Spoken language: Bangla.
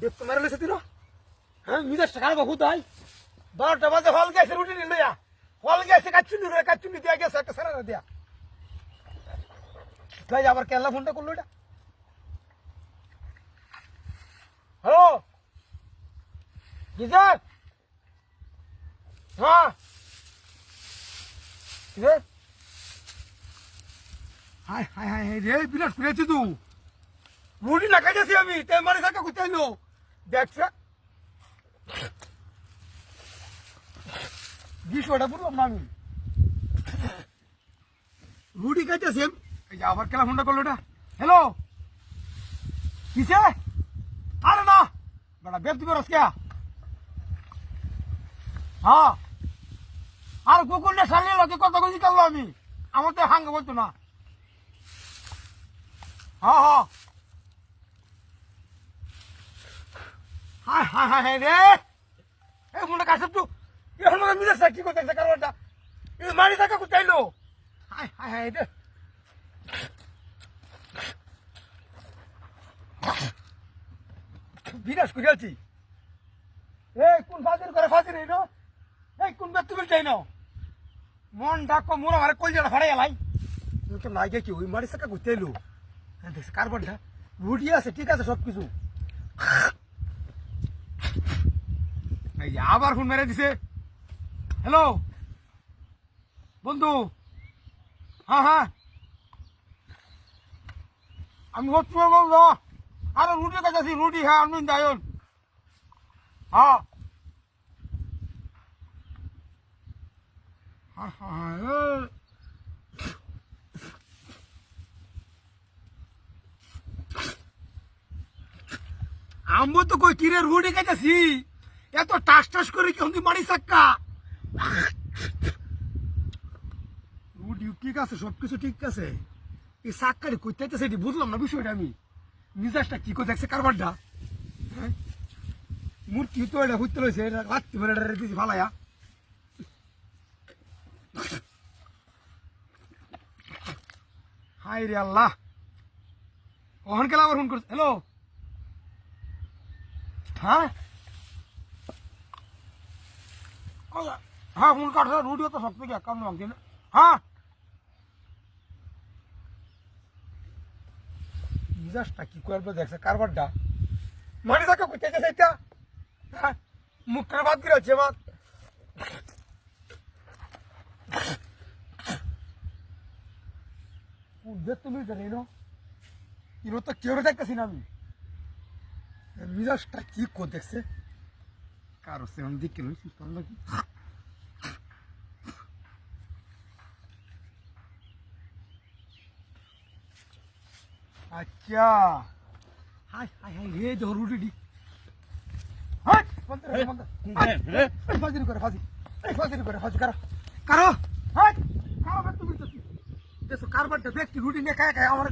দেখতে মারে লেছে তিন হ্যাঁ তাই? বারোটা বাজে হল গেছে, রুটি নিল হল গেছে কাচ্চুনি রে কাচ্চুনি দিয়া গেছে, একটা সারা দিয়া। তাই আবার কেলা ফোনটা করল এটা। হ্যালো? গিজার হ্যাঁ? হাই হাই হাই রে, বিরাট ফিরেছি তুই মুড়ি না আমি তে মানে থাকা কোথায় দেখছে? বিষয়টা বুঝলাম না আমি রুটি খাইতেছি আমি। এই যে আবার কেলা ফোনটা করল এটা। হ্যালো কিসে? আরে না। বেটা বেদ দিবে রসকিয়া হ্যাঁ। আর কুকুরটা সারিয়ে লোকে কত কিছু করল আমি? আমার তো হাঙ্গা বলতো না। হ্যাঁ হ্যাঁ। হায় হায় হায় রে। এই মনে কাছে তো এখন কি করতে কারণটা এই মারি থাকা হায় হায় হায় রে। বিনাশ করে আছি এই কোন ফাজির করে ফাজির এই এই কোন ব্যক্তি বলতে না? মন ডাকো মোর আমার কলজাটা ফাড়াই এলাই তো নাই কি, ওই মারি থাকা কোথায় লো হ্যাঁ দেখছি কার্বনটা রুটি আছে, ঠিক আছে সব কিছু এই আবার ফোন মেরে দিছে। হ্যালো বন্ধু? হ্যাঁ হ্যাঁ। আমি হচ্ছে বলল আরে রুটি কাছে রুটি হ্যাঁ আমি দায়ন। হ্যাঁ। হ্যাঁ, হ্যাঁ, আমি তো কই কিরে রুটি খাইতেছি? এত টাস টাস করে কেউ মারি সাক্কা? ঠিক আছে, সবকিছু ঠিক আছে। এই সাক্কারি কইতে সেটি বুঝলাম না বিষয়টা আমি। মিজাজটা কি করে দেখছে কারবারটা? হ্যাঁ? মূর্তি তো এটা হইতে রয়েছে এটা রাত্রি বেলা এটা দিয়েছি ফালাইয়া। হাই রে আল্লাহ। কখন কেলা আবার ফোন করছে? হ্যালো? হ্যাঁ? হ্যাঁ ফোন কাটছে রুটিও তো সব থেকে কাম ভাঙছে না হ্যাঁ মিজাজটা কি করবে দেখছে কারবারটা মানে তাকে কোথায় গেছে এটা হ্যাঁ মুখটা বাদ করে হচ্ছে আমার দেখতে মিলতে নেই না ইরো তো কেউ দেখতেছি না আমি মিজাজটা কি কো দেখছে কারও সে আমি দিকে লইছি তোর নাকি আচ্ছা হাই হাই হাই রে জরুরি ডি হাই বন্ধ রে বন্ধ এই ফাজিল করে ফাজিল এই ফাজিল করে ফাজিল কারও কারও হাই কারও ব্যক্তি মিলতে দেশো কারবারটা ব্যক্তি রুটি নিয়ে খায় খায় আমার